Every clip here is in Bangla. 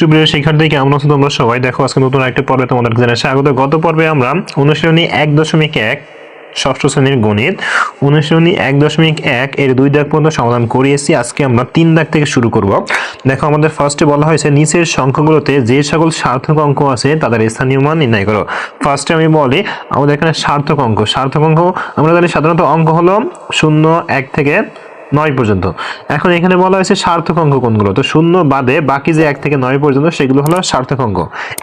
সুপ্রিয় শিক্ষার্থী, কেমন আছো তোমরা সবাই? দেখো, আজকে নতুন একটা পর্বে তোমাদের জানাই স্বাগত। গত পর্বে আমরা অনুশীলনী এক দশমিক এক, ষষ্ঠ শ্রেণির গণিত, অনুশীলনী এক দশমিক এক এর দুই দাগ পর্যন্ত সমাধান করিয়েছি। আজকে আমরা তিন দাগ থেকে শুরু করব। দেখো, আমাদের ফার্স্টে বলা হয়েছে, নিচের সংখ্যাগুলোতে যে সকল সার্থক অঙ্ক আছে, তাদের স্থানীয় মান নির্ণয় করো। ফার্স্টে আমি বলি, আমাদের এখানে সার্থক অঙ্ক। সার্থক অঙ্ক, আমরা জানি সাধারণত অঙ্ক হলো শূন্য, এক থেকে নয় পর্যন্ত। এখন এখানে বলা হয়েছে সার্থক অঙ্ক কোনগুলো? তো শূন্য বাদে বাকি যে এক থেকে নয় পর্যন্ত সেগুলো হলো সার্থক অঙ্ক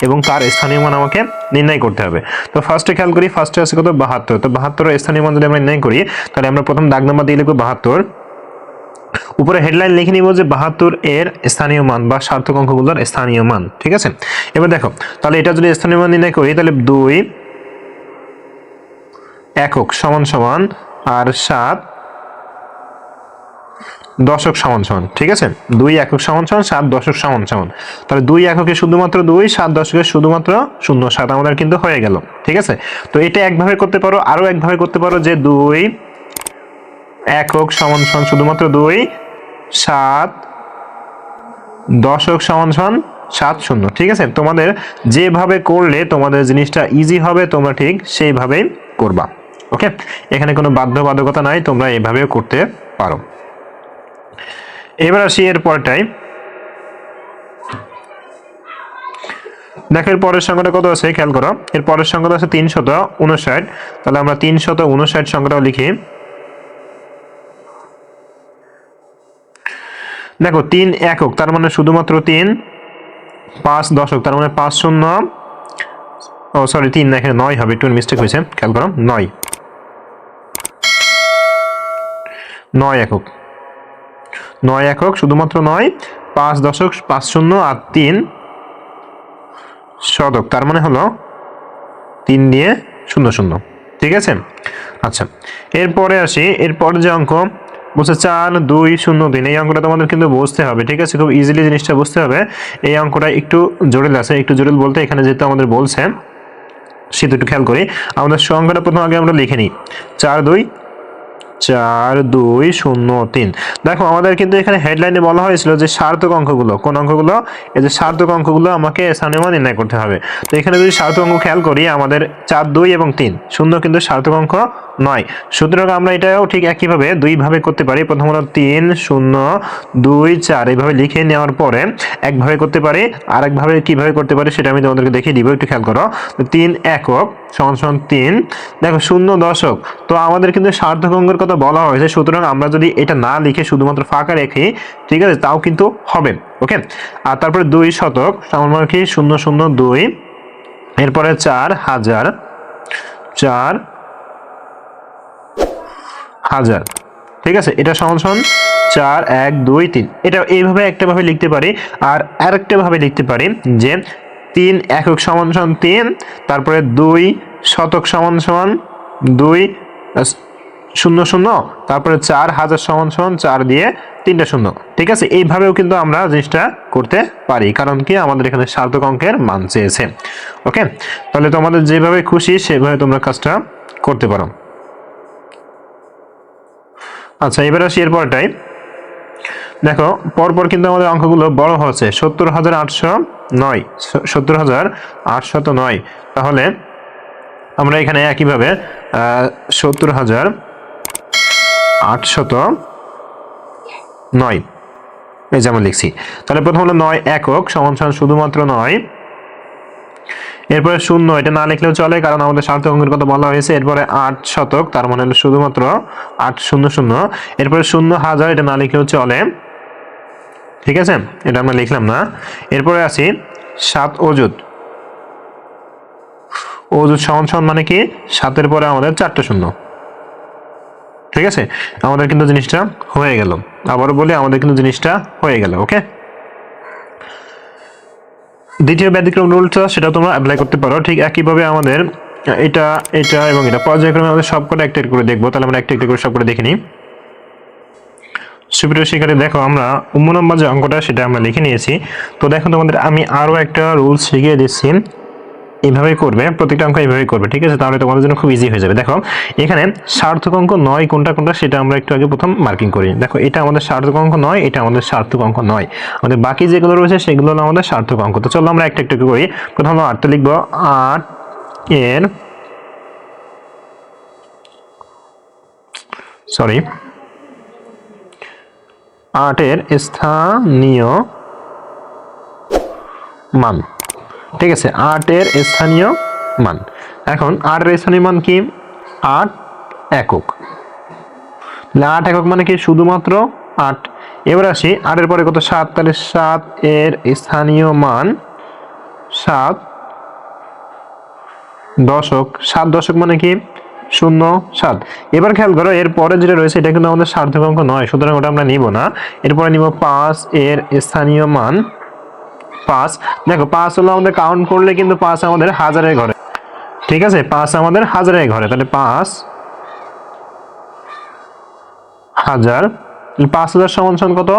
এবং তার স্থানীয় মান আমাকে নির্ণয় করতে হবে। তো ফার্স্টে খেয়াল করি ফার্স্টে আছে কত? বাহাত্তর। তো বাহাত্তরের স্থানীয় মান যদি আমরা নির্ণয় করি, তাহলে আমরা প্রথম দাগ নাম্বার দিয়ে লিখব বাহাত্তর। উপরে হেডলাইন লিখে নিব যে বাহাত্তর এর স্থানীয় মান বা সার্থক অঙ্কগুলোর স্থানীয় মান, ঠিক আছে? এবার দেখো, তাহলে এটা যদি স্থানীয় মান নির্ণয় করি, তাহলে দুই, একক, সমান সমান, আর সাত দশক সমান সমান, ঠিক আছে? দুই একক সমান সমান, সাত দশক সমান সমান। তাহলে দুই এককে শুধুমাত্র দুই, সাত দশকে শুধুমাত্র শূন্য, সাত আমাদের কিন্তু হয়ে গেল, ঠিক আছে? তো এটা একভাবে করতে পারো আরও একভাবে করতে পারো যে দুই একক সমান সমান শুধুমাত্র দুই, সাত দশক সমান সমান সাত শূন্য, ঠিক আছে? তোমাদের যেভাবে করলে তোমাদের জিনিসটা ইজি হবে, তোমরা ঠিক সেইভাবেই করবা ওকে এখানে কোনো বাধ্যবাধকতা নাই, তোমরা এভাবেও করতে পারো। এবার আসি এর পরটাই দেখো এর পরের সংখ্যাটা কত আছে? খেয়াল করো। এর পরের সংখ্যাটা আছে তিনশত উনষাট। তাহলে আমরা তিনশত উনষাট সংখ্যাটাও লিখি। দেখো, তিন একক, তার মানে শুধুমাত্র তিন, পাঁচ দশক, তার মানে পাঁচ শূন্য। ও সরি তিন না, এখানে নয় হবে, একটু মিস্টেক হয়েছে। খেয়াল করো, নয়। নয় একক। নয় একক, শুধুমাত্র নয়, পাঁচ দশক, পাঁচ শূন্য আর তিন শতক। তার মানে হলো তিন দিয়ে শূন্য শূন্য। ঠিক আছে? আচ্ছা এরপরে আসি। এরপরে যে অঙ্ক বলছে চার, দুই, শূন্য, তিন। এই অঙ্কটা তোমাদের কিন্তু বুঝতে হবে, ঠিক আছে? খুব ইজিলি জিনিসটা বুঝতে হবে। এই অঙ্কটা একটু জটিল আছে, একটু জটিল বলতে এখানে যেহেতু আমাদের বলছে সেটা একটু খেয়াল করি। আমাদের সংখ্যাটা প্রথম আগে আমরা লিখে নিই। চার, দুই চার, দুই, শূন্য, তিন। দেখো, আমাদের কিন্তু এখানে হেডলাইনে বলা হয়েছিল যে সার্থক অঙ্কগুলো। কোন অঙ্কগুলো? এই যে সার্থক অঙ্কগুলো আমাকে স্থানীয় নির্ণয় করতে হবে। তো এখানে যদি সার্থক অঙ্ক খেয়াল করি, আমাদের চার, দুই এবং তিন। শূন্য কিন্তু সার্থক অঙ্ক নয়। সুতরাং আমরা এটাও ঠিক একইভাবে দুইভাবে করতে পারি। প্রথম হলো তিন, শূন্য, দুই, চার এইভাবে লিখে নেওয়ার পরে একভাবে করতে পারি। আর একভাবে কীভাবে করতে পারি সেটা আমি তোমাদেরকে দেখিয়ে দিব। একটু খেয়াল করো। তিন একক সমান সমান তিন। দেখো, শূন্য দশক। তো আমাদের কিন্তু সার্থক অঙ্কের কথা বলা হয়েছে, সুতরাং আমরা যদি এটা না লিখে শুধুমাত্র ফাঁকা রেখে, ঠিক আছে, তাও কিন্তু হবে, ওকে? আর তারপরে দুই শতক কি শূন্য শূন্য দুই, এরপরে চার হাজার চার হাজার, ঠিক আছে? এটা সমান সমান চার, এক, দুই, তিন। এটা এইভাবে একটা ভাবে লিখতে পারি, আর আরেকটা ভাবে লিখতে পারি যে তিন একক সমান সমান তিন, তারপরে দুই শতক সমান সমান দুই শূন্য শূন্য, তারপরে চার হাজার সমান সমান চার দিয়ে তিনটা শূন্য। ঠিক আছে? এইভাবেও কিন্তু আমরা জিনিসটা করতে পারি, কারণ কি? আমাদের এখানে সার্থক অঙ্কের মান চেয়েছে। ওকে? তাহলে তোমাদের যেভাবে খুশি, সেভাবে তোমরা কাজটা করতে পারো। আচ্ছা এবার আসি এরপরটাই দেখো, পরপর কিন্তু আমাদের অঙ্কগুলো বড় হচ্ছে সত্তর হাজার আটশো নয়, সত্তর হাজার আটশত নয়। তাহলে আমরা এখানে একইভাবে সত্তর হাজার আটশত নয়। এই যেমন লিখছি। তাহলে প্রথম হলো নয় একক সমান সমান শুধুমাত্র নয়। এরপরে শূন্য, এটা না লিখলেও চলে, কারণ আমাদের সার্থক অঙ্কের কথা বলা হয়েছে। এরপরে আট শতক, তার মানে হলো শুধুমাত্র আট শূন্য শূন্য। এরপরে শূন্য হাজার, এটা না লিখলেও চলে। ঠিক আছে? এটা আমরা লিখলাম না। এরপরে আছি সাত অজুত অজুত সমান সমান মানে কি? সাতের পরে আমাদের চারটে শূন্য। ঠিক আছে? আমাদের কিন্তু জিনিসটা হয়ে গেল। আবারও বলি, আমাদের কিন্তু জিনিসটা হয়ে গেল ওকে দ্বিতীয় ব্যতিক্রম রুলটা, সেটা তোমরা অ্যাপ্লাই করতে পারো। ঠিক একইভাবে আমাদের এটা এটা এবং এটা। পর্যায়ক্রমে আমাদের সবকটা একটা একটা করে দেখব। তাহলে আমরা একটা একটা করে সব করে দেখে নিই। সুপ্রিয় শিক্ষার্থী, দেখো, আমরা উম্ম নম্বর যে অঙ্কটা, সেটা আমরা লিখে নিয়েছি। তো দেখো তোমাদের, আমি আরও একটা রুলস শিখিয়ে দিচ্ছি। এইভাবেই করবে প্রত্যেকটা অঙ্ক এইভাবেই করবে, ঠিক আছে? তাহলে তোমাদের জন্য খুব ইজি হয়ে যাবে। দেখো, এখানে সার্থক অঙ্ক নয় কোনটা কোনটা সেটা আমরা একটু আগে প্রথম মার্কিং করি। দেখো, এটা আমাদের সার্থক অঙ্ক নয়, এটা আমাদের সার্থক অঙ্ক নয়। আমাদের বাকি যেগুলো রয়েছে সেগুলো হলো আমাদের সার্থক অঙ্ক। তো চলো আমরা একটা একটু করি। প্রথম হলো আটটা লিখব। আট এর সরি আটের স্থানীয় মান। ঠিক আছে আটের স্থানীয় মান। এখন আটের স্থানীয় মান কি? আট একক। আট একক মানে কি? শুধুমাত্র আট। এবার আসি, আটের পরে কত? সাত। তাহলে সাত এর স্থানীয় মান সাত দশক। সাত দশক মানে কি? শূন্য সাত। এবার খেয়াল করো, এর পরে যেটা রয়েছে, এটা কিন্তু আমাদের সার্থক অঙ্ক নয়, সুতরাং ওটা আমরা নিব না। এরপরে নিব পাঁচ এর স্থানীয় মান পাঁচ দেখো পাঁচ হলো আমাদের কাউন্ট করলে কিন্তু পাঁচ আমাদের হাজারের ঘরে। ঠিক আছে? পাঁচ আমাদের হাজারের ঘরে। তাহলে পাঁচ হাজার। পাঁচ হাজার সমান কত?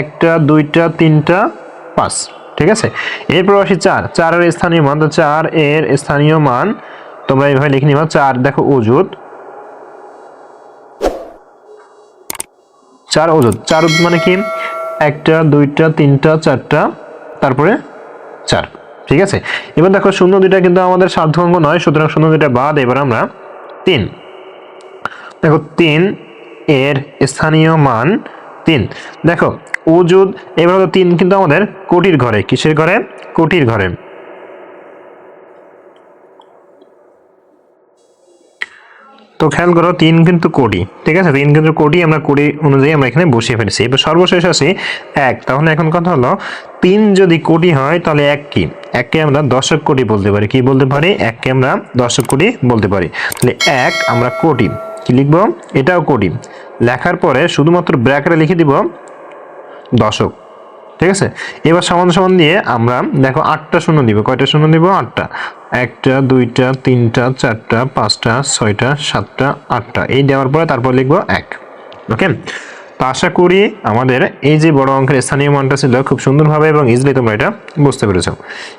একটা, দুইটা, তিনটা, পাঁচ। ঠিক আছে? এরপর আসি চার। চারের স্থানীয় মান, তো চার এর স্থানীয় মান তোমরা এইভাবে লিখে নিবা। চার, দেখো ওজুদ চার ওজুদ চার মানে কি? একটা, দুইটা, তিনটা, চারটা তারপরে চার, ঠিক আছে? এবার দেখো শূন্য দুইটা কিন্তু আমাদের সাধ্য অঙ্গ নয়, সুতরাং শূন্য দুইটা বাদ, এবার আমরা তিন। দেখো তিন এর স্থানীয় মান তিন। দেখো ওজুদ এবার তিন কিন্তু আমাদের কোটির ঘরে, কিসের ঘরে? কোটির ঘরে। তো খেয়াল করো তিন কিন্তু কোটি, ঠিক আছে? তিন কিন্তু কোটি আমরা কোটি অনুযায়ী আমরা এখানে বসিয়ে ফেলেছি। এবার সর্বশেষ আসি এক। তাহলে এখন কথা হলো, তিন যদি কোটি হয় তাহলে এক কি? এককে আমরা দশক কোটি বলতে পারি। কি বলতে পারি? এককে আমরা দশক কোটি বলতে পারি। তাহলে এক আমরা কোটি। কি লিখব? এটাও কোটি। লেখার পরে শুধুমাত্র ব্র্যাকেটে লিখে দিব দশক। ঠিক আছে? এবার সমান সমান দিয়ে আমরা দেখো আটটা শূন্য দিব কয়টা শূন্য দিব আটটা। একটা, দুইটা, তিনটা, চারটা, পাঁচটা, ছয়টা, সাতটা, আটটা। এই দেওয়ার পরে তারপর লিখব এক। ওকে? তো আশা করি আমাদের এই যে বড় অঙ্কের স্থানীয় মানটা ছিল খুব সুন্দরভাবে এবং ইজিলি তোমরা এটা বুঝতে পেরেছ।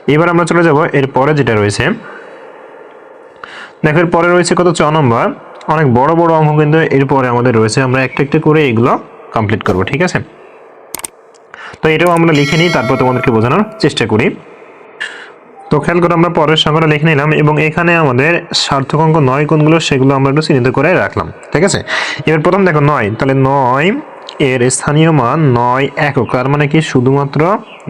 এবার আমরা চলে যাব এর পরে যেটা রয়েছে। দেখো, এর পরে রয়েছে কত? ছ নম্বর। অনেক বড় বড় অঙ্ক কিন্তু এরপরে আমাদের রয়েছে। আমরা একটা একটা করে এগুলো কমপ্লিট করব, ঠিক আছে? তো এটাও আমরা লিখে নিই, তারপর তোমাদেরকে বোঝানোর চেষ্টা করি। তো খেয়াল করে আমরা পরের সংখ্যাটা লিখে নিলাম এবং এখানে আমাদের সার্থক অঙ্ক নয় কোনগুলো সেগুলো আমরা একটু চিহ্নিত করে রাখলাম, ঠিক আছে? এবার প্রথম দেখো নয়, তাহলে নয় এর স্থানীয় মান নয় একক, তার মানে কি শুধুমাত্র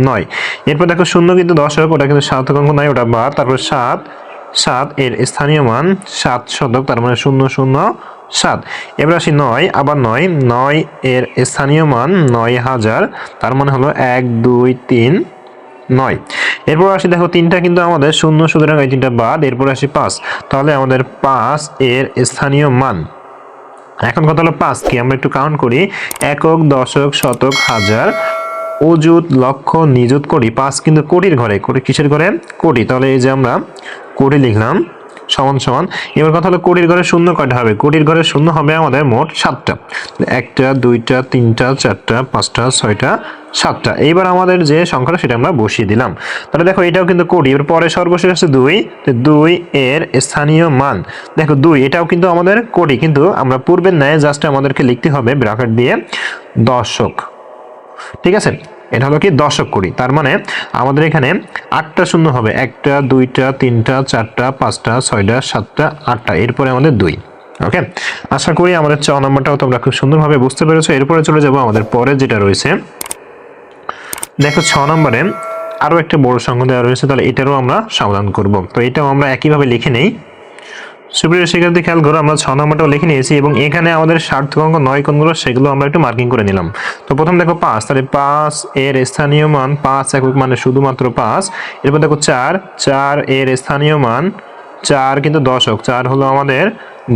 নয়? এরপর দেখো শূন্য কিন্তু দশক, ওটা কিন্তু সার্থক অঙ্ক নয়, ওটা বাদ, তারপর সাত সাত এর স্থানীয় মান সাত শতক, তার মানে শূন্য শূন্য সাত। এবার আসি নয়, আবার নয়। নয় এর স্থানীয় মান নয় হাজার। তার মানে হলো এক, দুই, তিন, নয়। এরপর আসি দেখো তিনটা কিন্তু আমাদের শূন্য, সুতরাং এই তিনটা বাদ। এরপর আসি পাঁচ। তাহলে আমাদের পাঁচ এর স্থানীয় মান। এখন কথা হলো পাঁচ কি? আমরা একটু কাউন্ট করি। একক, দশক, শতক, হাজার। অযুত, লক্ষ, নিযুত, কোটি। পাঁচ কিন্তু কোটির ঘরে। কোটি কিসের ঘরে? কোটি। তাহলে এই যে আমরা কোটি লিখলাম সমান সমান। এবার কথা হলো কোটির ঘরে শূন্য কয়টা হবে? কোটির ঘরে শূন্য হবে আমাদের মোট সাতটা। একটা, দুইটা, তিনটা, চারটা, পাঁচটা, ছয়টা, সাতটা। এইবার আমাদের যে সংখ্যাটা সেটা আমরা বসিয়ে দিলাম। তাহলে দেখো এটাও কিন্তু কোটি এবার পরে সর্বশেষ আছে দুই। দুই এর স্থানীয় মান। দেখো দুই, এটাও কিন্তু আমাদের কোটি কিন্তু আমরা পূর্বের ন্যায় জাস্ট আমাদেরকে লিখতে হবে ব্র্যাকেট দিয়ে দশক ঠিক আছে? এটা হলো কি দশক কোটি তার মানে আমাদের এখানে আটটা শূন্য হবে। একটা, দুইটা, তিনটা, চারটা, পাঁচটা, ছয়টা, সাতটা, আটটা। এরপরে আমাদের দুই। ওকে? আশা করি আমাদের চ নম্বরটাও তোমরা খুব সুন্দরভাবে বুঝতে পেরেছ। এরপরে চলে যাব আমাদের পরে যেটা রয়েছে। দেখো, ছ নম্বরে আরও একটা বড় সংখ্যা দেওয়া রয়েছে। তাহলে এটারও আমরা সমাধান করব। তো এটাও আমরা একইভাবে লিখে নেই। সুপ্রিয় শিক্ষার্থী, খেয়াল করো, আমরা ছ নম্বরটাও লিখে নিয়েছি এবং এখানে আমাদের সার্থক অঙ্ক নয় কোনগুলো সেগুলো আমরা একটু মার্কিং করে নিলাম। তো প্রথম দেখো পাঁচ, তাহলে পাঁচ এর স্থানীয় মান, পাঁচ একক মানে শুধুমাত্র পাঁচ। এরপর দেখো চার চার এর স্থানীয় মান, চার কিন্তু দশক, চার হলো আমাদের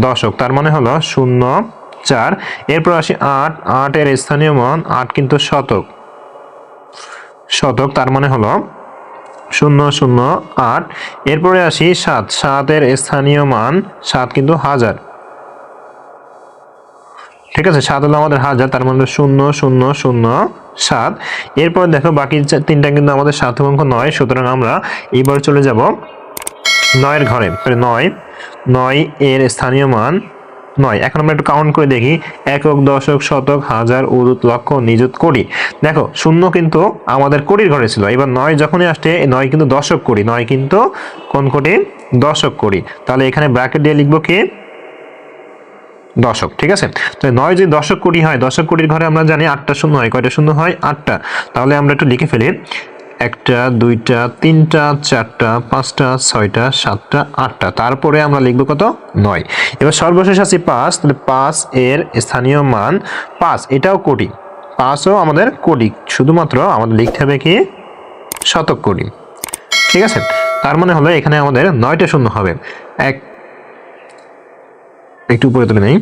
দশক, তার মানে হলো শূন্য, চার। এরপর আসি আট আট এর স্থানীয় মান, আট কিন্তু শতক। শতক, তার মানে হলো শূন্য শূন্য আট। এরপরে আসি সাত। সাতের স্থানীয় মান, সাত কিন্তু হাজার। ঠিক আছে, সাত হলো আমাদের হাজার, তার মানে শূন্য শূন্য শূন্য সাত। এরপর দেখো বাকি তিনটা কিন্তু আমাদের সাত অঙ্ক নয়, সুতরাং আমরা এইবার চলে যাব নয়ের ঘরে। নয় নয় এর স্থানীয় মান নয়। এখন আমরা একটু কাউন্ট করে দেখি। একক, দশক, শতক, হাজার, উরুত, লক্ষ, নিযুত, কোটি। দেখো, শূন্য কিন্তু আমাদের কোটির ঘরে ছিল। এবার নয় যখনই আসছে নয় কিন্তু দশক কোটি, নয় কিন্তু কোন কোটি? দশক কোটি। তাহলে এখানে ব্র্যাকেট দিয়ে লিখব কে? দশক, ঠিক আছে? তো নয় যদি দশক কোটি হয়, দশক কোটির ঘরে আমরা জানি আটটা শূন্য হয়। কয়টা শূন্য হয়? আটটা। তাহলে আমরা একটু লিখে ফেলি। একটা, দুইটা, তিনটা, চারটা, পাঁচটা, ছয়টা, সাতটা, আটটা। তারপরে আমরা লিখব কত? নয়। এবার সর্বশেষ আছে পাঁচ। তাহলে পাঁচ এর স্থানীয় মান পাঁচ। এটাও কোটি পাঁচও আমাদের কোটি শুধুমাত্র আমাদের লিখতে হবে কি? শতক কোটি ঠিক আছে? তার মানে হলো এখানে আমাদের নয়টা শূন্য হবে। এক একটু উপরে তুলে নেই।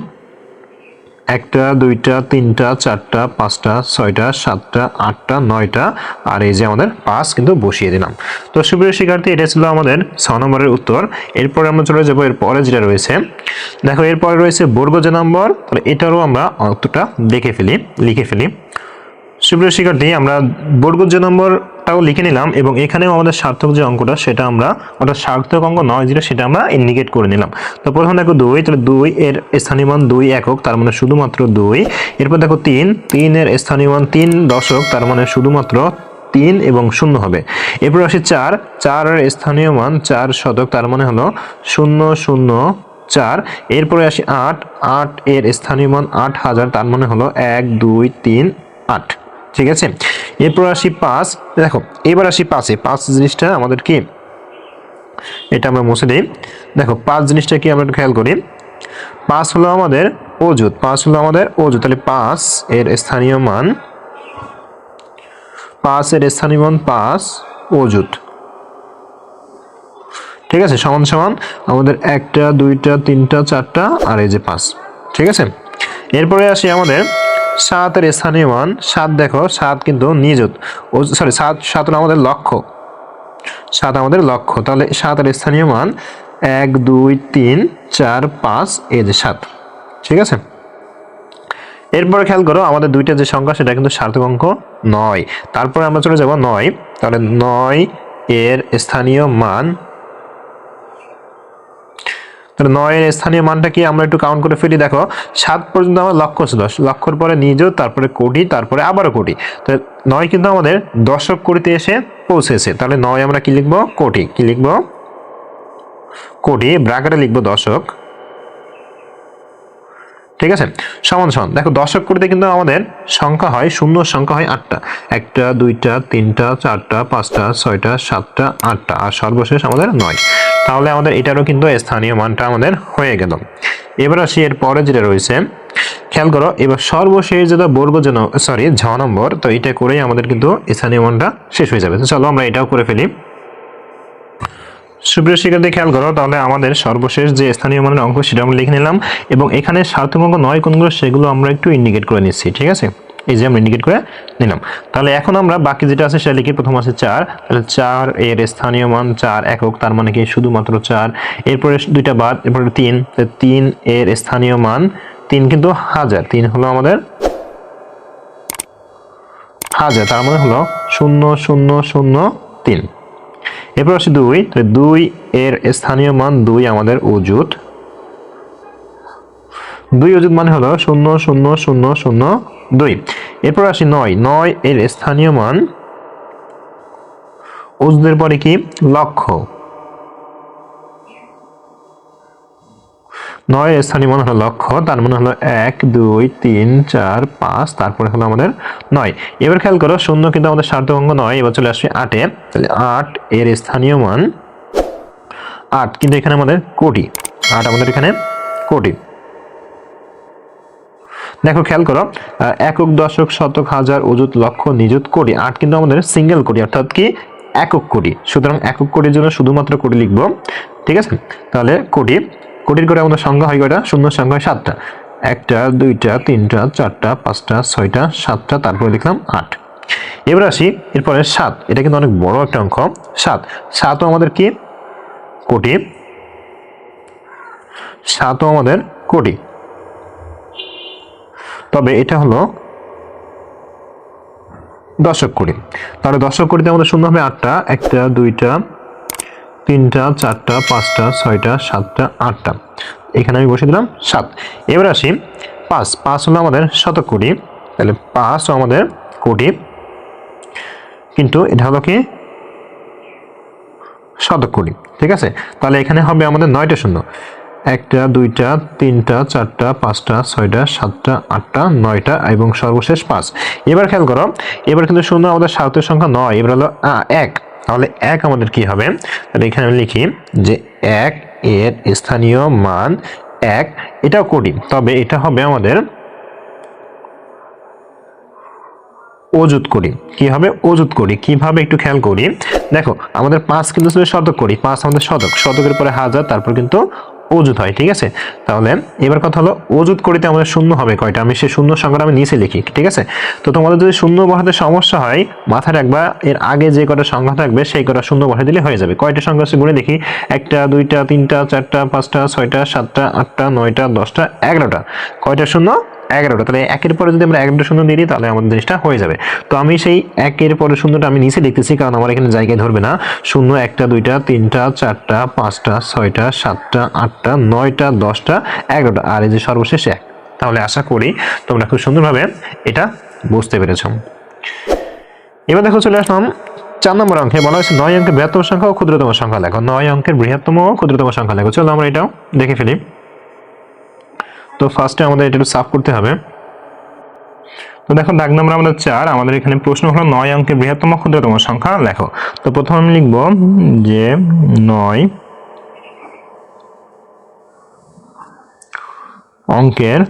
একটা, দুইটা, তিনটা, চারটা, পাঁচটা, ছয়টা, সাতটা, আটটা, নয়টা, আর এই যে আমাদের পাঁচ কিন্তু বসিয়ে দিলাম। তো সুপ্রিয় শিক্ষার্থী, এটা ছিল আমাদের ছ নম্বরের উত্তর। এরপরে আমরা চলে যাব এরপরে যেটা রয়েছে, দেখো, এরপরে রয়েছে বর্গ যে নম্বর, তাহলে এটারও আমরা উত্তরটা দেখে ফেলি, লিখে ফেলি। সুপ্রিয় শিক্ষার্থী, আমরা বর্গ যে নম্বরটাও লিখে নিলাম এবং এখানেও আমাদের সার্থক যে অঙ্কটা সেটা আমরা অর্থাৎ সার্থক অঙ্ক নয় যেটা সেটা আমরা ইন্ডিকেট করে নিলাম। তো প্রথম দেখো দুই, তাহলে দুই এর স্থানীয় মান দুই একক, তার মানে শুধুমাত্র দুই। এরপর দেখো তিন তিনের স্থানীয় মান তিন দশক, তার মানে শুধুমাত্র তিন এবং শূন্য হবে। এরপর আসি চার চারের স্থানীয় মান চার শতক, তার মানে হলো শূন্য শূন্য, চার। এরপরে আসি আট আট এর স্থানীয় মান আট হাজার, তার মানে হলো এক, দুই, তিন, আট। ঠিক আছে? এরপর আসি পাঁচ। দেখো, এবার আসি পাঁচে। পাঁচ জিনিসটা আমাদের কি? এটা আমরা মুছে দিই। দেখো, পাঁচ জিনিসটা কি আমরা খেয়াল করি? পাঁচ হলো আমাদের অজুত পাঁচ হলো আমাদের অজুত তাহলে পাঁচ এর স্থানীয় মান, পাঁচ এর স্থানীয় মান পাঁচ অজুত ঠিক আছে? সমান সমান আমাদের একটা, দুইটা, তিনটা, চারটা, আর এই যে পাঁচ। ঠিক আছে? এরপরে আসি আমাদের সাতের স্থানীয় মান, সাত দেখো, সাত কিন্তু নিযুত। ও সরি সাত সাত আমাদের লক্ষ্য। সাত আমাদের লক্ষ্য। তাহলে সাতের স্থানীয় মান এক, দুই, তিন, চার, পাঁচ, এই যে সাত। ঠিক আছে? এরপরে খেয়াল করো, আমাদের দুইটা যে সংখ্যা, সেটা কিন্তু সার্থক অঙ্ক নয়। তারপরে আমরা চলে যাব নয়। তাহলে নয় এর স্থানীয় মান তাহলে নয়ের স্থানীয় মানটা কি? আমরা একটু কাউন্ট করে ফেলি, দেখো, সাত পর্যন্ত আমার লক্ষ্য ছিল। লক্ষর পরে নিজ তারপরে কোটি, তারপরে আবারও কোটি। তো নয় কিন্তু আমাদের দশক কোটিতে এসে পৌঁছেছে। তাহলে নয় আমরা কি লিখব? কোটি। কি লিখব? কোটি ব্রাকেটে লিখব দশক। ঠিক আছে? সমান সমান। দেখো দশক কোটিতে কিন্তু আমাদের সংখ্যা হয়, শূন্য সংখ্যা হয় আটটা। একটা, দুইটা, তিনটা, চারটা, পাঁচটা, ছয়টা, সাতটা, আটটা। আর সর্বশেষ আমাদের নয়। তাহলে আমাদের এটারও কিন্তু স্থানীয় মানটা আমাদের হয়ে গেল। এবার আসি এর পরে যেটা রয়েছে, খেয়াল করো, এবার সর্বশেষ যেটা বর্গ যেন সরি ঝ নম্বর, তো এটা করেই আমাদের কিন্তু স্থানীয় মানটা শেষ হয়ে যাবে। চলো আমরা এটাও করে ফেলি। সুপ্রিয় শিক্ষার্থী, খেয়াল করো, তাহলে আমাদের সর্বশেষ যে স্থানীয় মানের অঙ্ক, সেটা আমরা লিখে নিলাম এবং এখানে সার্থক অঙ্ক নয় কোনগুলো সেগুলো আমরা একটু ইন্ডিকেট করে নিচ্ছি, ঠিক আছে? এই যে আমরা ইন্ডিকেট করে নিলাম। তাহলে এখন আমরা বাকি যেটা আছে, সেটা লিখি, প্রথম আছে চার। তাহলে চার এর স্থানীয় মান চার একক, তার মানে কি শুধুমাত্র চার। এরপরে দুইটা বাদ, এরপরে তিন। তিন এর স্থানীয় মান, তিন কিন্তু হাজার। তিন হলো আমাদের হাজার, তার মানে হলো শূন্য শূন্য শূন্য, তিন। এরপর আসি দুই তো দুই এর স্থানীয় মান দুই আমাদের অজুত দুই অজুত মানে হলো শূন্য শূন্য শূন্য শূন্য, দুই। এরপর আসি নয় নয় এর স্থানীয় মান অজুদের পরে কি? লক্ষ নয় স্থানীয় মান হলো লক্ষ তার মানে হলো এক, দুই, তিন, চার, পাঁচ, তারপরে হলো আমাদের নয়। এবার খেয়াল করো, শূন্য কিন্তু আমাদের সার্থক অঙ্ক নয়, এবার চলে আসবে আটে। তাহলে আট এর স্থানীয় মান আট, কিন্তু এখানে আমাদের কোটি। আট আমাদের এখানে কোটি। দেখো, খেয়াল করো একক, দশক, শতক, হাজার, অযুত, লক্ষ, নিযুত, কোটি। আট কিন্তু আমাদের সিঙ্গেল কোটি, অর্থাৎ কি একক কোটি। সুতরাং একক কোটির জন্য শুধুমাত্র কোটি লিখব। ঠিক আছে? তাহলে কোটি কোটির করে আমাদের সংখ্যা হয় কয়টা? শূন্য সংখ্যা সাতটা। একটা, দুইটা, তিনটা, চারটা, পাঁচটা, ছয়টা, সাতটা, তারপরে লিখলাম আট। এবার আসি এরপরে সাত। এটা কিন্তু অনেক বড় একটা অঙ্ক। সাত। সাতও আমাদের কি? কোটি সাতও আমাদের কোটি তবে এটা হলো দশক কোটি তাহলে দশক কোটিতে আমাদের শূন্য হবে আটটা। একটা, দুইটা তিনটা, চারটা, পাঁচটা, ছয়টা, সাতটা, আটটা। এখানে আমি বসে দিলাম সাত। এবার আসি পাঁচ। পাঁচ হলো আমাদের শতক কোটি। তাহলে পাঁচ আমাদের কোটি। কিন্তু এটা হলো কি? শতক কোটি। ঠিক আছে? তাহলে এখানে হবে আমাদের নয়টা শূন্য। একটা, দুইটা, তিনটা, চারটা, পাঁচটা, ছয়টা, সাতটা, আটটা, নয়টা এবং সর্বশেষ পাঁচ। এবার খেয়াল করো, এবার কিন্তু শূন্য আমাদের সাতের সংখ্যা নয়। এবার হলো এক। তাহলে এক আমাদের কি হবে? তাহলে এখানে আমি লিখি যে এক এর স্থানীয় মান এক, এটাও কোটি তবে এটা হবে আমাদের অজুত করি। কি হবে? অজুত করি। কীভাবে একটু খেয়াল করি? দেখো, আমাদের পাঁচ কিন্তু শতক করি। পাঁচ আমাদের শতক। শতকের পরে হাজার, তারপর কিন্তু অজুত হয়, ঠিক আছে? তাহলে এবার কথা হলো অজুত করিতে আমাদের শূন্য হবে কয়টা? আমি সেই শূন্য সংখ্যাটা আমি নিচে লিখি, ঠিক আছে? তো তোমাদের যদি শূন্য বসাতে সমস্যা হয়, মাথায় রাখবা, এর আগে যে কটা সংখ্যা থাকবে, সেই কটা শূন্য বসে দিলে হয়ে যাবে। কয়টা সংখ্যা আছে গুণে দেখি? একটা, দুইটা, তিনটা, চারটা, পাঁচটা, ছয়টা, সাতটা, আটটা, নয়টা, দশটা, এগারোটা। কয়টা শূন্য? এগারোটা, তাহলে একের পরে যদি আমরা এগারোটা শূন্য দিয়ে দিই, তাহলে আমাদের জিনিসটা হয়ে যাবে। তো আমি সেই একের পরে শূন্যটা আমি নিচে লিখতেছি, কারণ আমার এখানে জায়গায় ধরবে না। শূন্য একটা, দুইটা, তিনটা, চারটা, পাঁচটা, ছয়টা, সাতটা, আটটা, নয়টা, দশটা, এগারোটা। আর এই যে সর্বশেষ এক, তাহলে আশা করি তোমরা খুব সুন্দরভাবে এটা বুঝতে পেরেছ। এবার দেখো চলে আসলাম চার নম্বর অঙ্কে। বলা হয়েছে নয় অঙ্কের বৃহত্তম সংখ্যা ও ক্ষুদ্রতম সংখ্যা লেখো। নয় অঙ্কের বৃহত্তম ও ক্ষুদ্রতম সংখ্যা লেখো। চলো আমরা এটাও দেখে ফেলি। তো ফার্স্টে আমাদের এটা একটু সাফ করতে হবে। তো দেখো, দাগ নম্বর আমাদের চার, আমাদের এখানে প্রশ্ন হলো নয় অঙ্কের বৃহত্তম ক্ষুদ্রতম সংখ্যা লেখো তো প্রথম আমি লিখব যে নয় অঙ্কের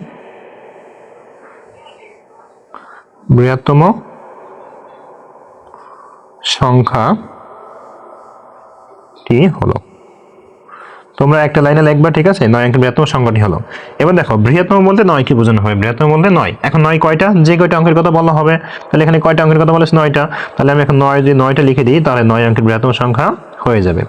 বৃহত্তম সংখ্যাটি হলো তোমরা একটা লাইনে লিখবা, ঠিক আছে? নয় অঙ্কের বৃহত্তম সংখ্যাটি হলো। এবার দেখো, বৃহত্তম বলতে নয় কি বোঝানো হবে? বৃহত্তম বলতে নয়। এখন নয় কয়টা? যে কয়টা অঙ্কের কথা বলা হবে, তাহলে এখানে কয়টা অঙ্কের কথা বলেছে নয়টা। তাহলে আমি এখন নয়, যদি নয়টা লিখে দিই, তাহলে নয় অঙ্কের বৃহত্তম সংখ্যা হয়ে যাবে।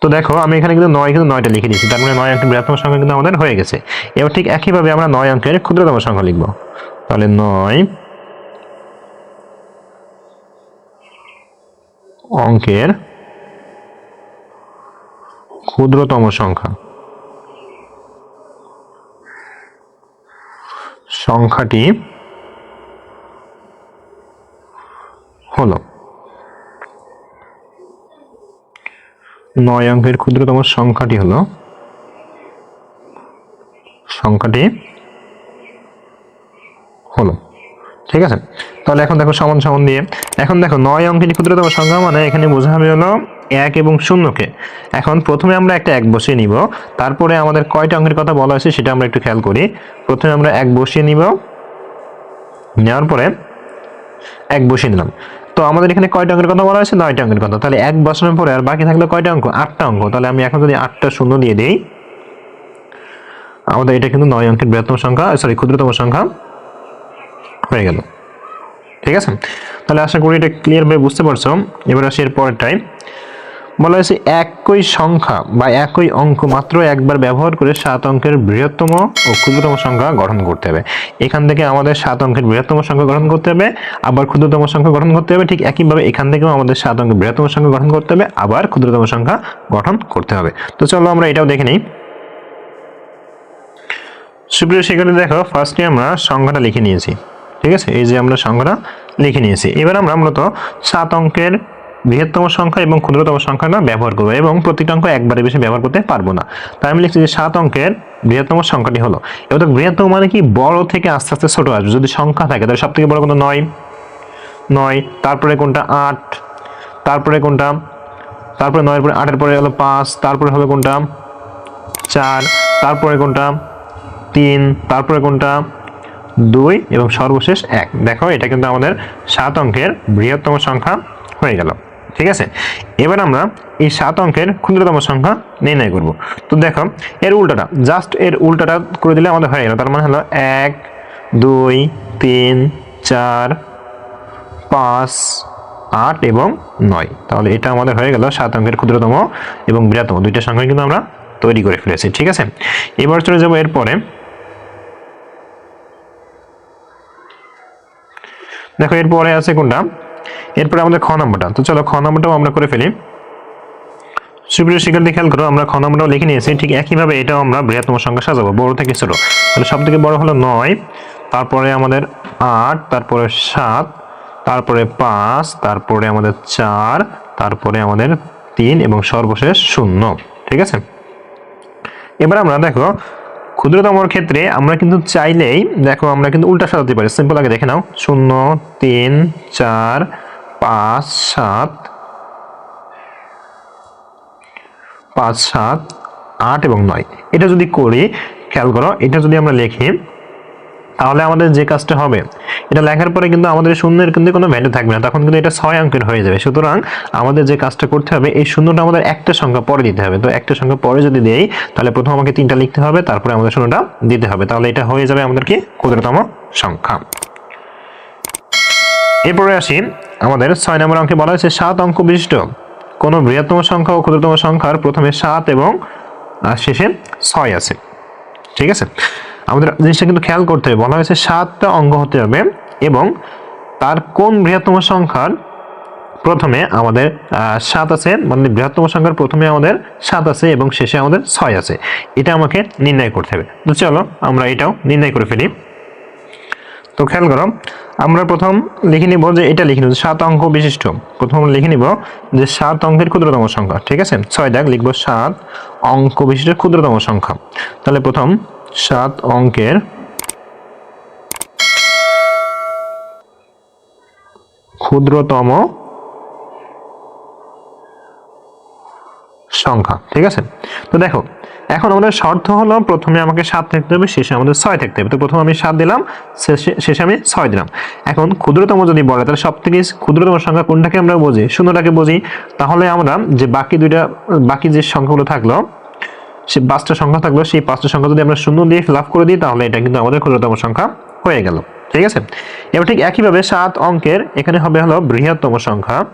তো দেখো, আমি এখানে কিন্তু নয়, কিন্তু নয়টা লিখে দিয়েছি। তার মানে নয় অঙ্কের বৃহত্তম সংখ্যা কিন্তু আমাদের হয়ে গেছে। এবার ঠিক একইভাবে আমরা নয় অঙ্কের ক্ষুদ্রতম সংখ্যা লিখব। তাহলে নয় অঙ্কের ক্ষুদ্রতম সংখ্যা। সংখ্যাটি হল নয় অঙ্কের ক্ষুদ্রতম সংখ্যাটি হলো সংখ্যাটি হলো ঠিক আছে? তাহলে এখন দেখো সমান সমান দিয়ে। এখন দেখো নয় অঙ্কের ক্ষুদ্রতম সংখ্যা মানে এখানে বোঝা হবে হলো এক এবং শূন্যকে। এখন প্রথমে আমরা একটা এক বসিয়ে নিব। তারপরে আমাদের কয়টা অঙ্কের কথা বলা হয়েছে সেটা আমরা একটু খেয়াল করি। প্রথমে আমরা এক বসিয়ে নিব। নেওয়ার পরে এক বসিয়ে নিলাম। তো আমাদের এখানে কয়টা অঙ্কের কথা বলা হয়েছে? নয়টা অঙ্কের কথা। তাহলে এক বসানোর পরে আর বাকি থাকলে কয়টা অঙ্ক? আটটা অঙ্ক। তাহলে আমি এখন যদি আটটা শূন্য দিয়ে দিই, আমাদের এটা কিন্তু নয় অঙ্কের বৃহত্তম সংখ্যা সরি ক্ষুদ্রতম সংখ্যা। হয়ে গেল। ঠিক আছে? তাহলে আশা করি এটা ক্লিয়ারভাবে বুঝতে পারছ। এবার আসি এর পরেরটাই বলা হয়েছে একই সংখ্যা বা একই অঙ্ক মাত্র একবার ব্যবহার করে সাত অঙ্কের বৃহত্তম ও ক্ষুদ্রতম সংখ্যা গঠন করতে হবে। এখান থেকে আমাদের সাত অঙ্কের বৃহত্তম সংখ্যা গঠন করতে হবে, আবার ক্ষুদ্রতম সংখ্যা গঠন করতে হবে, ঠিক একইভাবে এখান থেকেও আমাদের সাত অঙ্কের বৃহত্তম সংখ্যা গঠন করতে হবে, আবার ক্ষুদ্রতম সংখ্যা গঠন করতে হবে। তো চলো আমরা এটাও দেখে নিই। সুপ্রিয় শিক্ষার্থী, দেখো ফার্স্টে আমরা সংখ্যাটা লিখে নিয়েছি। ঠিক আছে? এই যে আমরা সংখ্যাটা লিখে নিয়েছি। এবার আমরা মূলত সাত অঙ্কের বৃহত্তম সংখ্যা এবং ক্ষুদ্রতম সংখ্যাটা ব্যবহার করব এবং প্রত্যেকটা অঙ্ক একবারে বেশি ব্যবহার করতে পারব না। তাই আমি লিখছি যে সাত অঙ্কের বৃহত্তম সংখ্যাটি হলো, এবার বৃহত্তম মানে কি? বড় থেকে আস্তে আস্তে ছোট আসবে। যদি সংখ্যা থাকে, তাহলে সব থেকে বড় কোনটা? নয়। নয়, তারপরে কোনটা? আট। তারপরে কোনটা? তারপরে নয়ের পরে আটের পরে হলো পাঁচ। তারপরে হবে কোনটা? চার। তারপরে কোনটা? তিন। তারপরে কোনটা? দুই এবং সর্বশেষ এক। দেখো, এটা কিন্তু আমাদের সাত অঙ্কের বৃহত্তম সংখ্যা হয়ে গেল। ঠিক আছে? এবার আমরা এই সাত অঙ্কের ক্ষুদ্রতম সংখ্যা নির্ণয় করব। তো দেখো, এর উল্টাটা জাস্ট এর উল্টাটা করে দিলে আমাদের হয়ে গেল। তার মানে হলো এক, দুই, তিন, চার, পাঁচ, আট এবং নয়। তাহলে এটা আমাদের হয়ে গেল সাত অঙ্কের ক্ষুদ্রতম এবং বৃহত্তম। দুইটা সংখ্যা কিন্তু আমরা তৈরি করে ফেলেছি। ঠিক আছে? এবার চলে যাব এরপরে দেখো এরপরে আছে কোনটা? এরপরে আমাদের খ নম্বরটা। তো চলো, খ নম্বরটাও আমরা করে ফেলি। সুপ্রিয় শিক্ষার্থী, খেয়াল করো, আমরা খ নম্বরটাও লিখে নিয়েছি। ঠিক একইভাবে এটাও আমরা বৃহত্তম সংখ্যা সাজাবো, বড় থেকে ছোট। তাহলে সব থেকে বড় হলো নয়, তারপরে আমাদের আট, তারপরে সাত, তারপরে পাঁচ, তারপরে আমাদের চার, তারপরে আমাদের তিন এবং সর্বশেষ শূন্য। ঠিক আছে? এবার আমরা দেখো ক্ষুদ্রতমর ক্ষেত্রে আমরা কিন্তু চাইলেই, দেখো আমরা কিন্তু উল্টা সাজাতে পারি। সিম্পল আগে দেখে নাও। শূন্য, তিন, চার, পাঁচ, সাত পাঁচ, সাত, আট এবং নয়। এটা যদি করি, খেয়াল করো, এটা যদি আমরা লিখি তাহলে আমাদের যে কাজটা হবে, এটা লেখার পরে কিন্তু আমাদের শূন্যের কিন্তু কোনো ভ্যালু থাকবে না। তখন কিন্তু এটা ছয় অঙ্কের হয়ে যাবে। সুতরাং আমাদের যে কাজটা করতে হবে, এই শূন্যটা আমাদের একটা সংখ্যা পরে দিতে হবে। তো একটা সংখ্যা পরে যদি দেই, তাহলে প্রথম আমাকে তিনটা লিখতে হবে, তারপরে আমাদের শূন্যটা দিতে হবে। তাহলে এটা হয়ে যাবে আমাদের কি? ক্ষুদ্রতম সংখ্যা। এরপরে আসি, আমাদের ছয় নম্বর অঙ্কে বলা হয়েছে সাত অঙ্ক বিশিষ্ট। কোনো বৃহত্তম সংখ্যা ও ক্ষুদ্রতম সংখ্যার প্রথমে সাত এবং শেষে ছয় আছে। ঠিক আছে? আমাদের জিনিসটা কিন্তু খেয়াল করতে হবে। বলা হয়েছে সাতটা অঙ্ক হতে হবে এবং তার কোন বৃহত্তম সংখ্যার প্রথমে আমাদের সাত আছে মানে বৃহত্তম সংখ্যার প্রথমে আমাদের সাত আছে এবং শেষে আমাদের ছয় আছে। এটা আমাকে নির্ণয় করতে হবে। তো চলো আমরা এটাও নির্ণয় করে ফেলি। তো খেয়াল করো, আমরা প্রথম লিখে নিব যে এটা লিখে নিব, সাত অঙ্ক বিশিষ্ট। প্রথম লিখে নিব যে সাত অঙ্কের ক্ষুদ্রতম সংখ্যা, ঠিক আছে? ছয় দাগ লিখব সাত অঙ্ক বিশিষ্ট ক্ষুদ্রতম সংখ্যা। তাহলে প্রথম সাত অঙ্কের ক্ষুদ্রতম সংখ্যা, ঠিক আছে? তো দেখো, এখন আমাদের শর্ত হলো প্রথমে আমাকে সাত থাকতে হবে, শেষে আমাদের ছয় থাকতে হবে। তো প্রথমে আমি সাত দিলাম, শেষে শেষে আমি ছয় দিলাম। এখন ক্ষুদ্রতম যদি বলে, তাহলে সব থেকে ক্ষুদ্রতম সংখ্যা কোনটাকে আমরা বুঝি? শূন্যটাকে বুঝি। তাহলে আমরা যে বাকি দুইটা বাকি যে সংখ্যাগুলো থাকল সে পাঁচটা সংখ্যা থাকল, সেই পাঁচটা সংখ্যা যদি আমরা শূন্য দিয়ে লাভ করে দিই, তাহলে এটা কিন্তু আমাদের ক্ষুদ্রতম সংখ্যা হয়ে গেল। ঠিক আছে? এবার ঠিক একইভাবে সাত অঙ্কের এখানে হবে হলো বৃহত্তম সংখ্যা।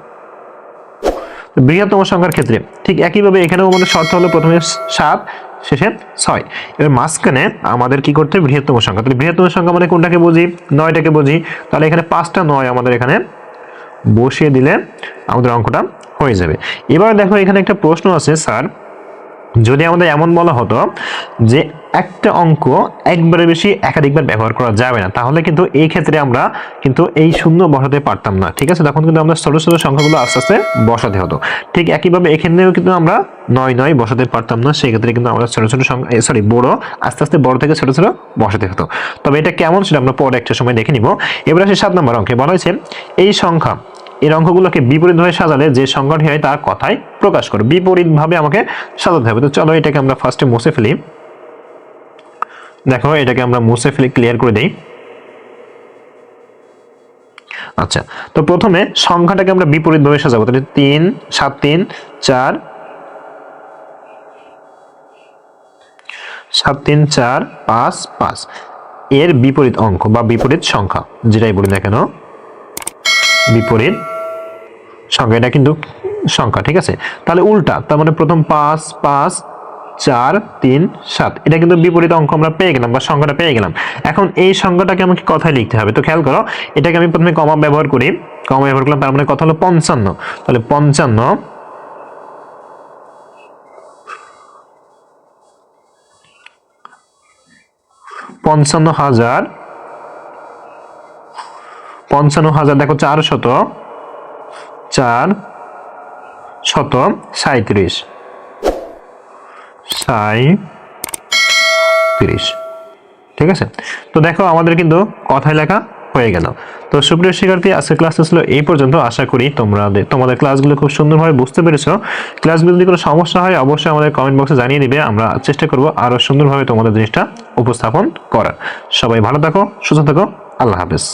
বৃহত্তম সংখ্যার ক্ষেত্রে ঠিক একইভাবে এখানেও আমাদের শর্ত হলো প্রথমে সাত, শেষে ছয়। এবার মাঝখানে আমাদের কি করতে হবে? বৃহত্তম সংখ্যা। তাহলে বৃহত্তম সংখ্যা মানে কোনটাকে বুঝি? নয়টাকে বুঝি। তাহলে এখানে পাঁচটা নয় আমাদের এখানে বসিয়ে দিলে আমাদের অঙ্কটা হয়ে যাবে। এবার দেখো এখানে একটা প্রশ্ন আছে, স্যার। যদি আমাদের এমন বলা হতো যে একটা অঙ্ক একবারে বেশি একাধিকবার ব্যবহার করা যাবে না, তাহলে কিন্তু এই ক্ষেত্রে আমরা কিন্তু এই শূন্য বসাতে পারতাম না, ঠিক আছে? তখন কিন্তু আমরা ছোট ছোট সংখ্যাগুলো আস্তে আস্তে বসাতে হতো। ঠিক একইভাবে এখানেও কিন্তু আমরা নয় নয় বসাতে পারতাম না, সেক্ষেত্রে কিন্তু আমরা ছোট ছোট সংখ্যা সরি বড়, আস্তে আস্তে বড় থেকে ছোট ছোট বসাতে হতো। তবে এটা কেমন সেটা আমরা পরে একটা সময় দেখে নিব। এবার আসে সাত নম্বর অঙ্কে। বলা হয়েছে, এই সংখ্যা এর অঙ্কগুলোকে বিপরীতভাবে সাজালে যে সংখ্যাটি হয় তার কথাই প্রকাশ করো। বিপরীতভাবে আমাকে সাজাতে হবে। তো চলো এটাকে আমরা ফার্স্টে মুছে ফেলি। দেখো, এটাকে আমরা মুছে ফেলে ক্লিয়ার করে দেই। আচ্ছা তো প্রথমে সংখ্যাটাকে আমরা বিপরীতভাবে সাজাবো। তাহলে তিন, সাত, তিন, চার, সাত, তিন, চার, পাঁচ পাঁচ। এর বিপরীত অঙ্ক বা বিপরীত সংখ্যা, যেটাই বলি না কেন বিপরীত। সংখ্যা, এটা কিন্তু সংখ্যা, ঠিক আছে? তাহলে উল্টা, তার মানে প্রথম পাঁচ পাঁচ, চার, তিন, সাত। এটা কিন্তু বিপরীত অঙ্ক আমরা পেয়ে গেলাম, বা সংখ্যাটা পেয়ে গেলাম। এখন এই সংখ্যাটাকে আমাকে কথায় লিখতে হবে। তো খেয়াল করো, এটাকে আমি প্রথমে কমা ব্যবহার করি। কমা ব্যবহার করলাম, তার মানে কথা হলো পঞ্চান্ন। তাহলে পঞ্চান্ন পঞ্চান্ন হাজার পঞ্চান্ন হাজার, দেখো চার শত চার শত সাঁত্রিশ সাঁত্রিশ ঠিক আছে? তো দেখো আমাদের কিন্তু কথায় লেখা হয়ে গেল। তো সুপ্রিয় শিক্ষার্থী, আজকের ক্লাসটা ছিল এই পর্যন্ত। আশা করি তোমরা তোমাদের ক্লাসগুলো খুব সুন্দরভাবে বুঝতে পেরেছ। ক্লাসগুলো যদি কোনো সমস্যা হয়, অবশ্যই আমাদের কমেন্ট বক্সে জানিয়ে দিবে। আমরা চেষ্টা করব আরও সুন্দরভাবে তোমাদের জিনিসটা উপস্থাপন করার। সবাই ভালো থাকো, সুস্থ থাকো। আল্লাহ হাফেজ।